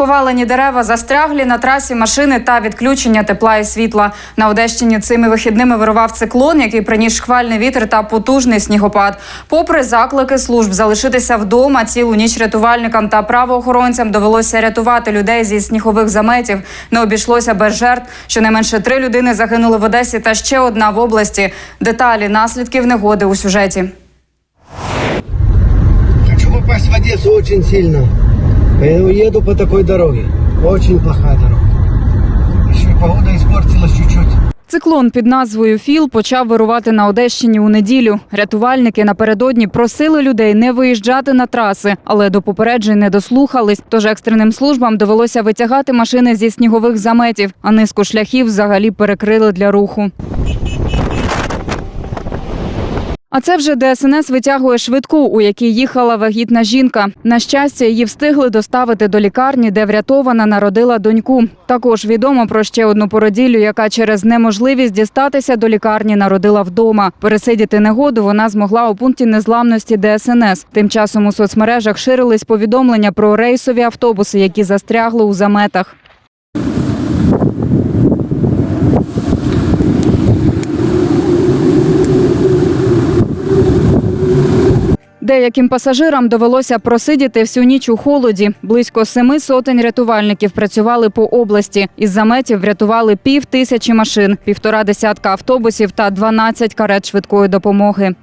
Повалені дерева, застряглі на трасі машини та відключення тепла і світла. На Одещині цими вихідними вирував циклон, який приніс шквальний вітер та потужний снігопад. Попри заклики служб залишитися вдома, цілу ніч рятувальникам та правоохоронцям довелося рятувати людей зі снігових заметів. Не обійшлося без жертв. Щонайменше три людини загинули в Одесі та ще одна в області. Деталі наслідків негоди у сюжеті. Хочу попасть в Одессу очень сильно. Поэтому еду по такой дороге. Очень плохая дорога. Еще погода испортилась чуть-чуть. Циклон під назвою Філ почав вирувати на Одещині у неділю. Рятувальники напередодні просили людей не виїжджати на траси, але до попереджень не дослухались. Тож екстреним службам довелося витягати машини зі снігових заметів, а низку шляхів взагалі перекрили для руху. А це вже ДСНС витягує швидку, у якій їхала вагітна жінка. На щастя, її встигли доставити до лікарні, де врятована народила доньку. Також відомо про ще одну породіллю, яка через неможливість дістатися до лікарні народила вдома. Пересидіти негоду вона змогла у пункті незламності ДСНС. Тим часом у соцмережах ширились повідомлення про рейсові автобуси, які застрягли у заметах. Деяким пасажирам довелося просидіти всю ніч у холоді. Близько семи сотень рятувальників працювали по області. Із заметів врятували пів тисячі машин, півтора десятка автобусів та 12 карет швидкої допомоги.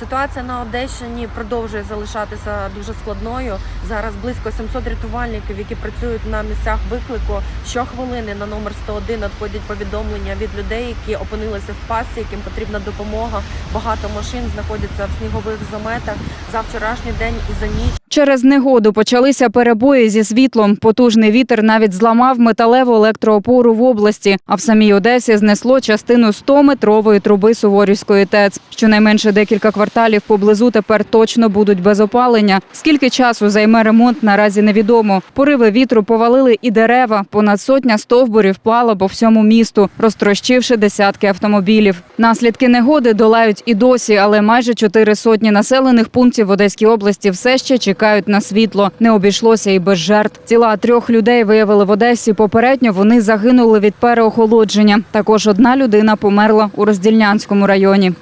Ситуація на Одещині продовжує залишатися дуже складною. Зараз близько 700 рятувальників, які працюють на місцях виклику. Щохвилини на номер 101 надходять повідомлення від людей, які опинилися в пастці, яким потрібна допомога. Багато машин знаходяться в снігових заметах за вчорашній день і за ніч. Через негоду почалися перебої зі світлом. Потужний вітер навіть зламав металеву електроопору в області. А в самій Одесі знесло частину 100-метрової труби Суворівської ТЕЦ. Щонайменше декілька кварталів поблизу тепер точно будуть без опалення. Скільки часу займе ремонт, наразі невідомо. Пориви вітру повалили і дерева. Понад сотня стовбурів впала по всьому місту, розтрощивши десятки автомобілів. Наслідки негоди долають і досі, але майже чотири сотні населених пунктів в Одеській області все ще чекають на світло. Не обійшлося і без жертв. Тіла трьох людей виявили в Одесі. Попередньо вони загинули від переохолодження. Також одна людина померла у Роздільнянському районі.